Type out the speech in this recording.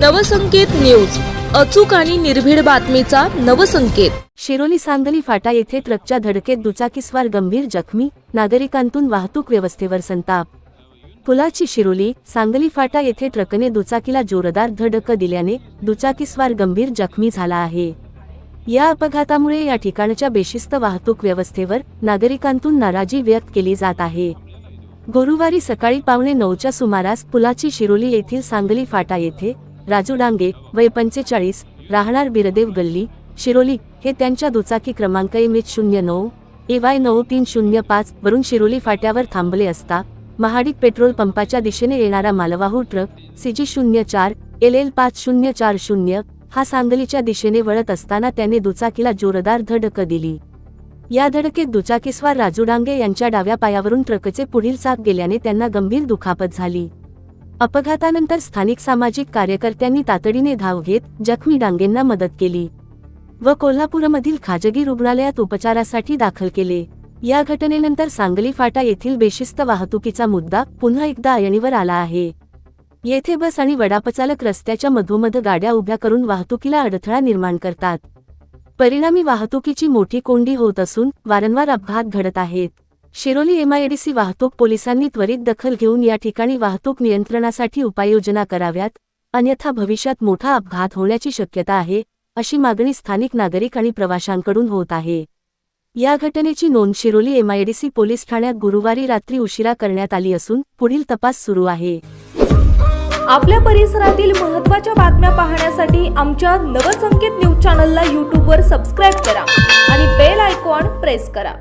Navsanket news. अचूक आणि निर्भीड बातमीचा नवसंकेत. शिरोली सांगली फाटा येथे ट्रकच्या धडकेत दुचाकीस्वार गंभीर जखमी नागरिकांतून वाहतूक व्यवस्थेवर संताप. पुलाची शिरोली सांगली फाटा येथे ट्रकने दुचाकीला जोरदार धडक दिल्याने दुचाकीस्वार गंभीर जखमी झाला आहे. या अपघातामुळे या ठिकाणच्या बेशिस्त वाहतूक व्यवस्थेवर नागरिकांतून नाराजी व्यक्त केली जात आहे. गुरुवारी सकाळी पावणे नऊच्या सुमारास पुलाची शिरोली येथील सांगली फाटा येथे राजू डांगे वय पंचेचाळीस राहणार बिरदेव गल्ली शिरोली हे त्यांच्या दुचाकी क्रमांक एम एच शून्य नऊ ए वाय नऊ तीन शून्य पाच वरून शिरोली फाट्यावर थांबले असता महाडिक पेट्रोल पंपाच्या दिशेने येणारा मालवाहू ट्रक सीजी शून्य चार एल एल पाच शून्य चार शून्य हा सांगलीच्या दिशेने वळत असताना त्याने दुचाकीला जोरदार धडक दिली. या धडकेत दुचाकीस्वार राजू डांगे यांच्या डाव्या पायावरून ट्रकचे पुढील चाक गेल्याने त्यांना गंभीर दुखापत झाली. अपघातानंतर स्थानिक सामाजिक कार्यकर्त्यांनी तातडीने धाव घेत जखमी डांगेंना मदत केली व कोल्हापूरमधील खाजगी रुग्णालयात उपचारासाठी दाखल केले. या घटनेनंतर सांगली फाटा येथील बेशिस्त वाहतुकीचा मुद्दा पुन्हा एकदा ऐरणीवर आला आहे. येथे बस आणि वडापचालक रस्त्याच्या मधोमध गाड्या उभ्या करून वाहतुकीला अडथळा निर्माण करतात. परिणामी वाहतुकीची मोठी कोंडी होत असून वारंवार अपघात घडत आहेत. शिरोली एमआयडीसी वाहतूक पोलिसांनी त्वरित दखल घेऊन या ठिकाणी वाहतूक नियंत्रणासाठी उपाययोजना कराव्यात अन्यथा भविष्यात मोठा अपघात होण्याची शक्यता आहे अशी मागणी स्थानिक नागरिक आणि प्रवाशांकडून होत आहे. या घटनेची नोंद शिरोली एमआयडीसी पोलीस ठाण्यात गुरुवारी रात्री उशिरा करण्यात आली असून पुढील तपास सुरू आहे. आपल्या परिसरातील महत्त्वाच्या बातम्या पाहण्यासाठी आमच्या नवसंकेत न्यूज चॅनलला यूट्यूबवर सबस्क्राईब करा आणि बेल आयकॉन प्रेस करा.